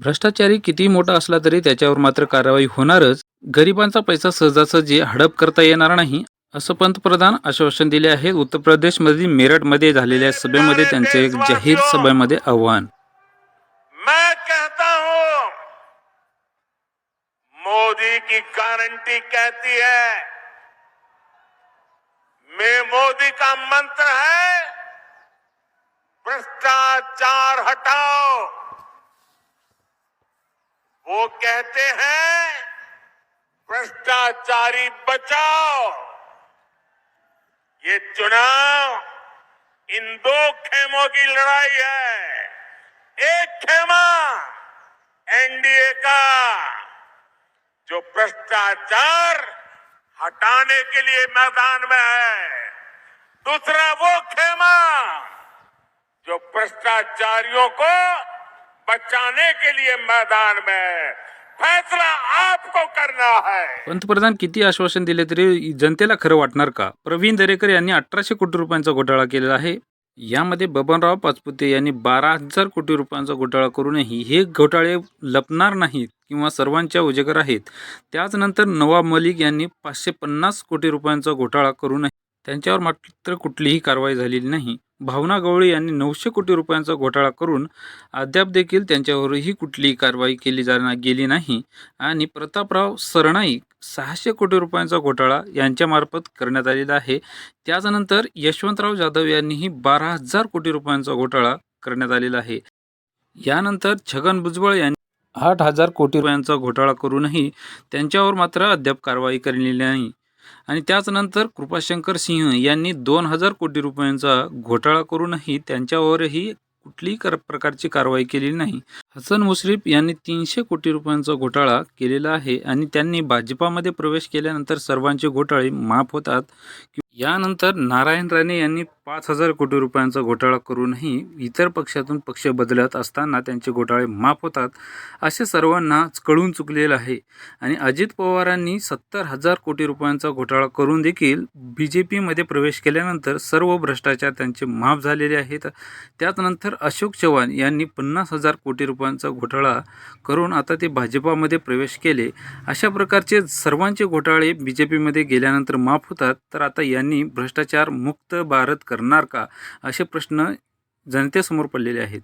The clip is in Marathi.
भ्रष्टाचारी कितीही मोठा असला तरी त्याच्यावर मात्र कारवाई होणारच. गरिबांचा पैसा सहजासहजी हडप करता येणार नाही असं पंतप्रधान आश्वासन दिले आहे. उत्तर प्रदेशमधील मेरठमध्ये झालेल्या सभेमध्ये त्यांचे एक जाहीर सभेमध्ये आव्हान. मैं कहता हूं मोदी की गारंटी कहती है मैं मोदी का मंत्र है भ्रष्टाचार हटाओ। वो कहते हैं, भ्रष्टाचारी बचाओ, ये चुनाव इन दो खेमों की लड़ाई है। एक खेमा एनडीए का, जो भ्रष्टाचार हटाने के लिए मैदान में है। दूसरा वो खेमा, जो भ्रष्टाचारियों को बचाने के लिए मैदान में। फैसला आपको करना है। पंतप्रधान किती आश्वासन दिले तरी जनतेला खरं वाटणार का? प्रवीण दरेकर यांनी अठराशे कोटी रुपयांचा घोटाळा केलेला आहे. यामध्ये बबनराव पाचपुते यांनी बारा हजार कोटी रुपयांचा घोटाळा करूनही हे घोटाळे लपणार नाहीत किंवा सर्वांच्या उजेगर आहेत. त्याचनंतर नवाब मलिक यांनी पाचशे पन्नास कोटी रुपयांचा घोटाळा करूनही त्यांच्यावर मात्र कुठलीही कारवाई झालेली नाही. भावना गवळी यांनी नऊशे कोटी रुपयांचा घोटाळा करून अद्याप देखील त्यांच्यावरही कुठलीही कारवाई केली जाणार गेली नाही. आणि प्रतापराव सरनाईक सहाशे कोटी रुपयांचा घोटाळा यांच्यामार्फत करण्यात आलेला आहे. त्याच्यानंतर यशवंतराव जाधव यांनीही बारा हजार कोटी रुपयांचा घोटाळा करण्यात आलेला आहे. यानंतर छगन भुजबळ यांनी आठ हजार कोटी रुपयांचा घोटाळा करूनही त्यांच्यावर मात्र अद्याप कारवाई केलेली नाही. आणि त्याचनंतर कृपाशंकर सिंह यांनी दोन हजार कोटी रुपयांचा घोटाळा करूनही त्यांच्यावरही कुठलीही कर प्रकारची कारवाई केलेली नाही. हसन मुश्रीफ यांनी तीनशे कोटी रुपयांचा घोटाळा केलेला आहे आणि त्यांनी भाजपामध्ये प्रवेश केल्यानंतर सर्वांचे घोटाळे माफ होतात. यानंतर नारायण राणे यांनी पाच हजार कोटी रुपयांचा घोटाळा करूनही इतर पक्षातून पक्ष बदलत असताना त्यांचे घोटाळे माफ होतात असे सर्वांना कळून चुकलेलं आहे. आणि अजित पवारांनी सत्तर हजार कोटी रुपयांचा घोटाळा करून देखील बी जे पीमध्ये प्रवेश केल्यानंतर सर्व भ्रष्टाचार त्यांचे माफ झालेले आहेत. त्याचनंतर अशोक चव्हाण यांनी पन्नास हजार कोटी रुपये रुपयांचा घोटाळा करून आता ते भाजपामध्ये प्रवेश केले अशा प्रकारचे सर्वांचे घोटाळे बी जे पीमध्ये गेल्यानंतर माफ होतात तर आता यांनी भ्रष्टाचार मुक्त भारत करणार का? असे प्रश्न जनतेसमोर पडलेले आहेत.